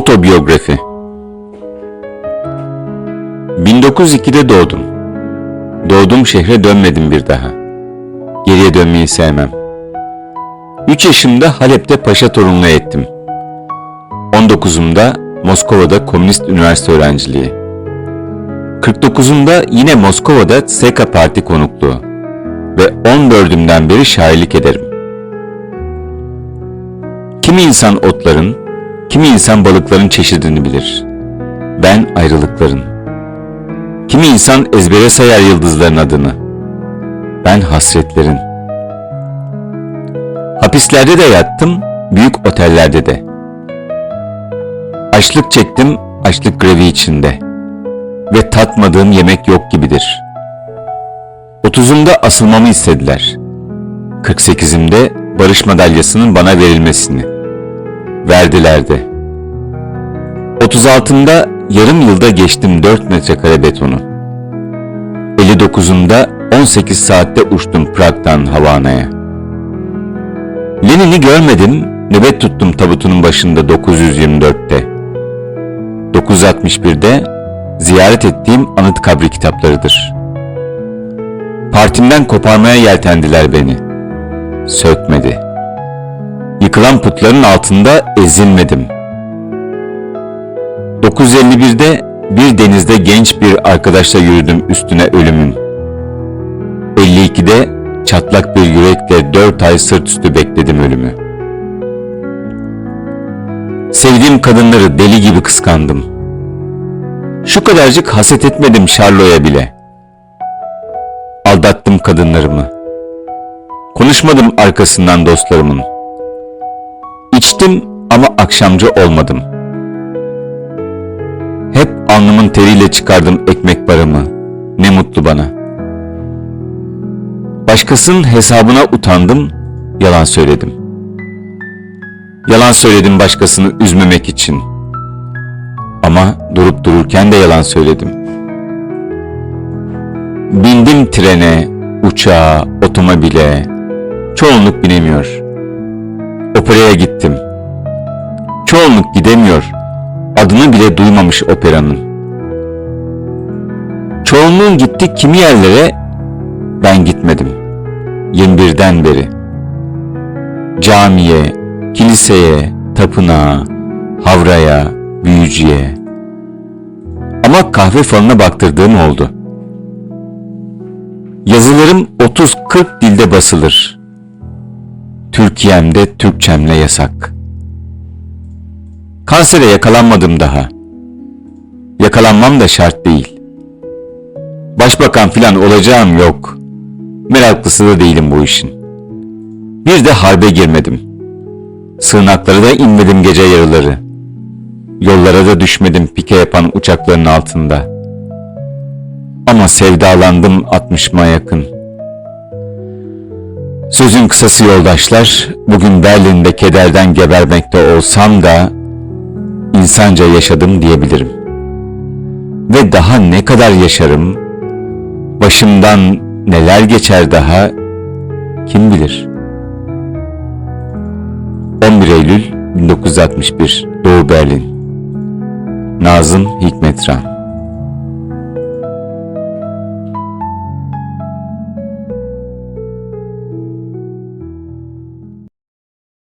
Otobiyografi 1902'de doğdum. Doğduğum şehre dönmedim bir daha. Geriye dönmeyi sevmem. 3 yaşımda Halep'te paşa torunluğu ettim. 19'umda Moskova'da Komünist Üniversite öğrenciliği. 49'umda yine Moskova'da Seka Parti konukluğu ve 14'ümden beri şairlik ederim. Kimi insan otların, kimi insan balıkların çeşidini bilir. Ben ayrılıkların. Kimi insan ezbere sayar yıldızların adını. Ben hasretlerin. Hapislerde de yattım, büyük otellerde de. Açlık çektim, açlık grevi içinde. Ve tatmadığım yemek yok gibidir. Otuzumda asılmamı istediler. 48'imde barış madalyasının bana verilmesini. Verdiler de. 36'ımda yarım yılda geçtim 4 metrekare betonu. 59'umda 18 saatte uçtum Prag'dan Havana'ya. Lenin'i görmedim, nöbet tuttum tabutunun başında 924'te. 961'de ziyaret ettiğim anıt kabri kitaplarıdır. Partimden koparmaya yeltendiler beni. Sökmedi. Yıkılan putların altında ezilmedim. 951'de bir denizde genç bir arkadaşla yürüdüm üstüne ölümün. 52'de çatlak bir yürekle 4 ay sırt üstü bekledim ölümü. Sevdiğim kadınları deli gibi kıskandım. Şu kadarcık haset etmedim Şarlo'ya bile. Aldattım kadınlarımı. Konuşmadım arkasından dostlarımın. İçtim ama akşamcı olmadım. Hep alnımın teriyle çıkardım ekmek paramı. Ne mutlu bana. Başkasının hesabına utandım, yalan söyledim. Yalan söyledim başkasını üzmemek için. Ama durup dururken de yalan söyledim. Bindim trene, uçağa, otomobile. Çoğunluk binemiyor. Operaya gittim. Çoğunluk gidemiyor. Adını bile duymamış operanın. Çoğunluğun gitti kimi yerlere, ben gitmedim. 21'den beri. Camiye, kiliseye, tapınağa, havraya, büyücüye. Ama kahve falına baktırdığım oldu. Yazılarım 30-40 dilde basılır. Türkiye'mde Türkçemle yasak. Kansere yakalanmadım daha. Yakalanmam da şart değil. Başbakan filan olacağım yok. Meraklısı da değilim bu işin. Bir de harbe girmedim. Sığınaklara da inmedim gece yarıları. Yollara da düşmedim pike yapan uçakların altında. Ama sevdalandım altmışıma yakın. Sözün kısası yoldaşlar, bugün Berlin'de kederden gebermekte olsam da insanca yaşadım diyebilirim. Ve daha ne kadar yaşarım, başımdan neler geçer daha kim bilir? 11 Eylül 1961 Doğu Berlin Nazım Hikmetran